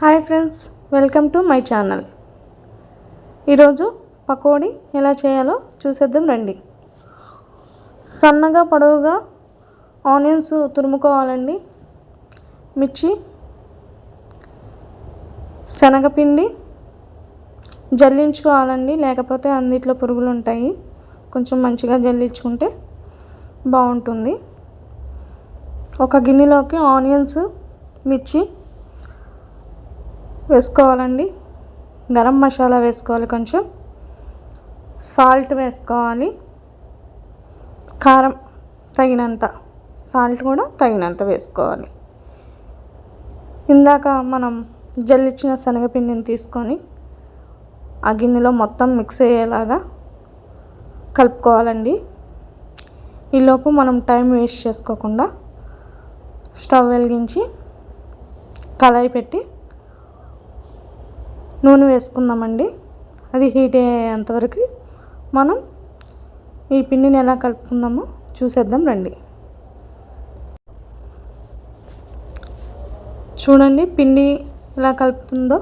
Hi friends welcome to my channel. ఈరోజు పకోడీ ఎలా చేయాలో చూసేద్దాం రండి. సన్నగా పొడవుగా ఆనియన్స్ తురుముకోవాలండి. మిర్చి శనగపిండి జల్లించుకోవాలండి. లేకపోతే అన్నిట్లో పురుగులు ఉంటాయి. కొంచెం మంచిగా జల్లించుకుంటే బాగుంటుంది. ఒక గిన్నెలోకి ఆనియన్స్ మిర్చి వేసుకోవాలండి. గరం మసాలా వేసుకోవాలి కొంచెం. సాల్ట్ వేసుకోవాలి. కారం తగినంత సాల్ట్ కూడా తగినంత వేసుకోవాలి. ఇందాక మనం జల్లిచ్చిన శనగపిండిని తీసుకొని ఆ గిన్నెలో మొత్తం మిక్స్ అయ్యేలాగా కలుపుకోవాలండి. ఈలోపు మనం టైం వేస్ట్ చేసుకోకుండా స్టవ్ వెలిగించి కళాయి పెట్టి నూనె వేసుకుందామండి. అది హీట్ అయ్యేంతవరకు మనం ఈ పిండిని ఎలా కలుపుకుందామో చూసేద్దాం రండి. చూడండి పిండి ఎలా కలుపుతుందో.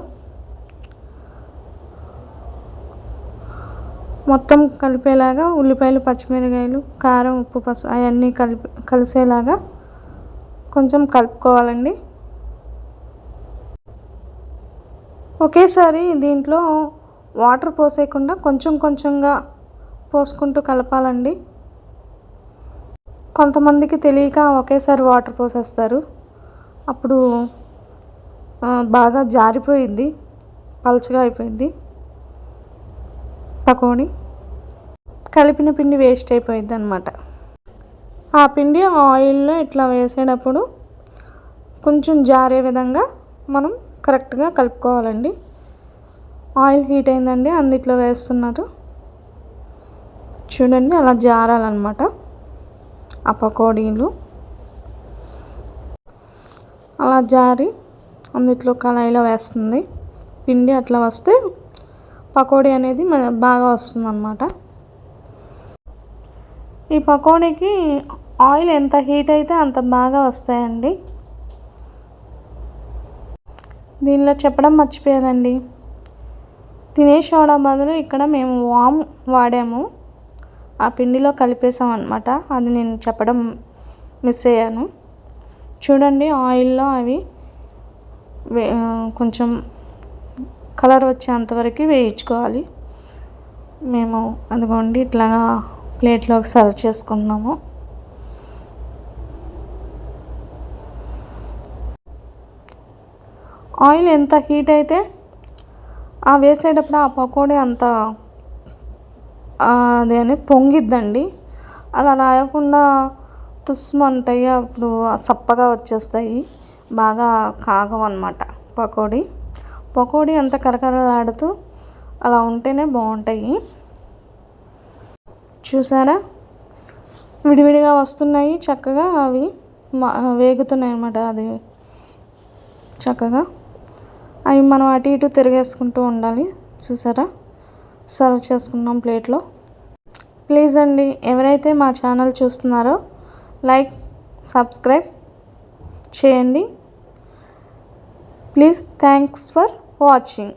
మొత్తం కలిపేలాగా ఉల్లిపాయలు పచ్చిమిరకాయలు కారం ఉప్పు పసుపు అవన్నీ కలిపి కలిసేలాగా కొంచెం కలుపుకోవాలండి. ఒకేసారి దీంట్లో వాటర్ పోసేయకుండా కొంచెం కొంచెంగా పోసుకుంటూ కలపాలండి. కొంతమందికి తెలియక ఒకేసారి వాటర్ పోసేస్తారు. అప్పుడు బాగా జారిపోయింది పలచగా అయిపోయింది పకోడీ. కలిపిన పిండి వేస్ట్ అయిపోయింది అనమాట ఆ పిండి ఆయిల్లో ఇట్లా వేసేటప్పుడు కొంచెం జారే విధంగా మనం కరెక్ట్గా కలుపుకోవాలండి. ఆయిల్ హీట్ అయిందండి అందిట్లో వేస్తున్నారు. చూడండి అలా జారాలన్నమాట. ఆ పకోడీలు. అలా జారి అందిట్లో కళాయిలో వేస్తుంది. పిండి అట్లా వస్తే పకోడీ అనేది బాగా వస్తుంది అన్నమాట ఈ పకోడీకి ఆయిల్ ఎంత హీట్ అయితే అంత బాగా వస్తాయండి. దీనిలో చెప్పడం మర్చిపోయానండి. తినే సోడా బదులు ఇక్కడ మేము వామ్ వాడాము. ఆ పిండిలో కలిపేసాం అనమాట అది నేను చెప్పడం మిస్ అయ్యాను. చూడండి ఆయిల్లో అవి కొంచెం కలర్ వచ్చేంతవరకు వేయించుకోవాలి. మేము అదిగోండి ఇట్లాగా ప్లేట్లోకి సర్వ్ చేసుకున్నాము ఆయిల్ ఎంత హీట్ అయితే ఆ వేసేటప్పుడు ఆ పకోడీ అంత అదే పొంగిద్దండి. అలా రాయకుండా తుస్మంటాయి అప్పుడు సప్పగా వచ్చేస్తాయి. బాగా కాగవన్నమాట పకోడీ. పకోడీ అంత కరకరలాడుతూ అలా ఉంటేనే బాగుంటాయి. చూసారా? విడివిడిగా వస్తున్నాయి చక్కగా అవి వేగుతున్నాయి అన్నమాట అది చక్కగా. అవి మనం అటు ఇటు తిరిగేసుకుంటూ ఉండాలి. చూసారా? సర్వ్ చేసుకున్నాం ప్లేట్లో. ప్లీజ్ అండి ఎవరైతే మా ఛానల్ చూస్తున్నారో లైక్ సబ్స్క్రైబ్ చేయండి. Please thanks for watching.